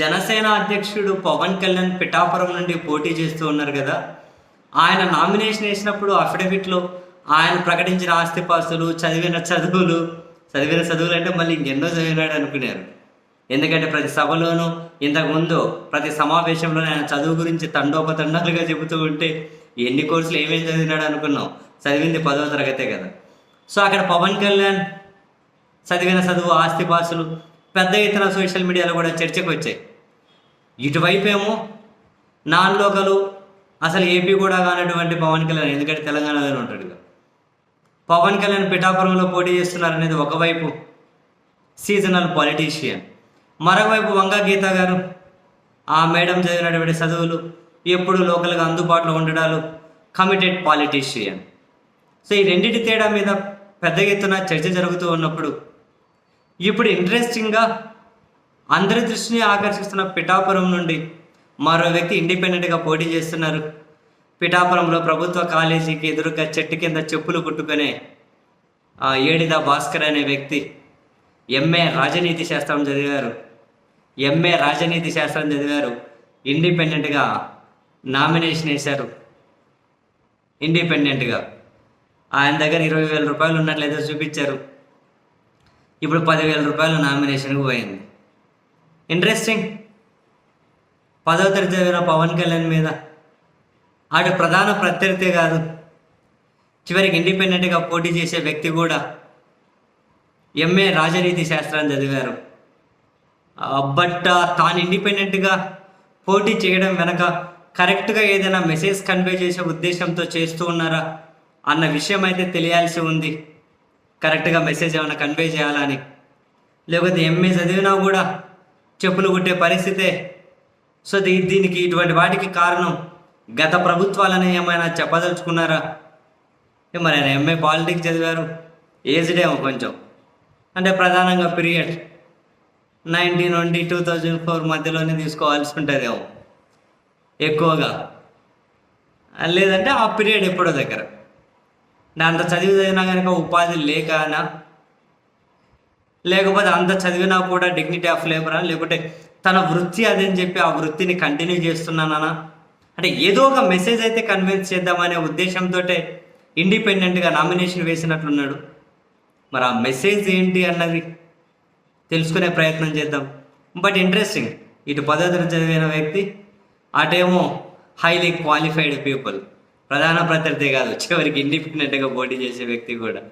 జనసేన అధ్యక్షుడు పవన్ కళ్యాణ్ పిఠాపురం నుండి పోటీ చేస్తూ ఉన్నారు కదా. ఆయన నామినేషన్ వేసినప్పుడు అఫిడవిట్లో ఆయన ప్రకటించిన ఆస్తిపాస్తులు చదివిన చదువులు చదివిన చదువులు అంటే మళ్ళీ ఇంకెన్నో చదివినాడు అనుకున్నారు. ఎందుకంటే ప్రతి సభలోనూ ఇంతకుముందు ప్రతి సమావేశంలో ఆయన చదువు గురించి తండోపతండాలుగా చెబుతూ ఉంటే ఎన్ని కోర్సులు ఏమేమి చదివినాడు అనుకున్నాం. చదివింది పదవ తరగతే కదా. సో అక్కడ పవన్ కళ్యాణ్ చదివిన చదువు ఆస్తిపాస్తులు పెద్ద ఎత్తున సోషల్ మీడియాలో కూడా చర్చకు వచ్చాయి. ఇటువైపేమో నాన్ లోకలు అసలు ఏపీ కూడా కానటువంటి పవన్ కళ్యాణ్ ఎందుకంటే తెలంగాణలోనే ఉంటాడు ఇక. పవన్ కళ్యాణ్ పిఠాపురంలో పోటీ చేస్తున్నారనేది ఒకవైపు సీజనల్ పాలిటీషియన్ మరోవైపు వంగ గీత గారు ఆ మేడం చదివినటువంటి చదువులు ఎప్పుడు లోకల్గా అందుబాటులో ఉండడాలు కమిటెడ్ పాలిటీషియన్ సో ఈ రెండింటి తేడా మీద పెద్ద ఎత్తున చర్చ జరుగుతూ ఉన్నప్పుడు ఇప్పుడు ఇంట్రెస్టింగ్గా అందరి దృష్టిని ఆకర్షిస్తున్న పిఠాపురం నుండి మరో వ్యక్తి ఇండిపెండెంట్గా పోటీ చేస్తున్నారు. పిఠాపురంలో ప్రభుత్వ కాలేజీకి ఎదురుగా చెట్టు కింద చెప్పులు కుట్టుకునే ఆ, ఏడిద భాస్కర్ అనే వ్యక్తి ఎంఏ రాజనీతి శాస్త్రం చదివారు. ఎంఏ రాజనీతి శాస్త్రం చదివారు. ఇండిపెండెంట్గా నామినేషన్ వేశారు. ఇండిపెండెంట్గా. ఆయన దగ్గర ఇరవై వేల రూపాయలు ఉన్నట్లయితే చూపించారు. ఇప్పుడు పదివేల రూపాయలు నామినేషన్కి పోయింది. ఇంట్రెస్టింగ్ పదవ తరగతి చదివిన పవన్ కళ్యాణ్ మీద. ఆడు ప్రధాన ప్రత్యర్థి కాదు. చివరికి ఇండిపెండెంట్గా పోటీ చేసే వ్యక్తి కూడా ఎంఏ రాజనీతి శాస్త్రాన్ని చదివారు. బట్ తాను ఇండిపెండెంట్గా పోటీ చేయడం వెనక కరెక్ట్గా ఏదైనా మెసేజ్ కన్వే చేసే ఉద్దేశంతో చేస్తూ ఉన్నారా అన్న విషయం అయితే తెలియాల్సి ఉంది. కరెక్ట్గా మెసేజ్ ఏమైనా కన్వే చేయాలని లేకపోతే ఎంఏ చదివినా కూడా చెప్పులు కుట్టే పరిస్థితే. సో దీ- దీనికి ఇటువంటి వాటికి కారణం గత ప్రభుత్వాలని ఏమైనా చెప్పదలుచుకున్నారా? మరి ఆయన ఎంఏ పాలిటిక్స్ చదివారు. ఏజ్డ్ ఏమో కొంచెం. అంటే ప్రధానంగా పీరియడ్ నైన్టీన్ నుండి టూ థౌజండ్ ఫోర్ మధ్యలోనే తీసుకోవాల్సి ఉంటుందేమో. ఎక్కువగా. లేదంటే ఆ పీరియడ్ ఎప్పుడో దగ్గర. అంటే అంత చదివి చదివినా కనుక ఉపాధి లేకనా? లేకపోతే అంత చదివినా కూడా డిగ్నిటీ ఆఫ్ లేబరా లేకుంటే తన వృత్తి అదని చెప్పి ఆ వృత్తిని కంటిన్యూ చేస్తున్నానా అంటే ఏదో ఒక మెసేజ్ అయితే కన్విన్స్ చేద్దామనే ఉద్దేశంతో ఇండిపెండెంట్గా నామినేషన్ వేసినట్లున్నాడు. మరి ఆ మెసేజ్ ఏంటి అన్నది తెలుసుకునే ప్రయత్నం చేద్దాం. బట్ ఇంట్రెస్టింగ్ ఇటు పదో తరగతి చదివిన వ్యక్తి అటేమో హైలీ క్వాలిఫైడ్ పీపుల్ ప్రధాన ప్రత్యర్థి కాదు చివరికి ఇండిపెండెంట్గా పోటీ చేసే వ్యక్తి కూడా.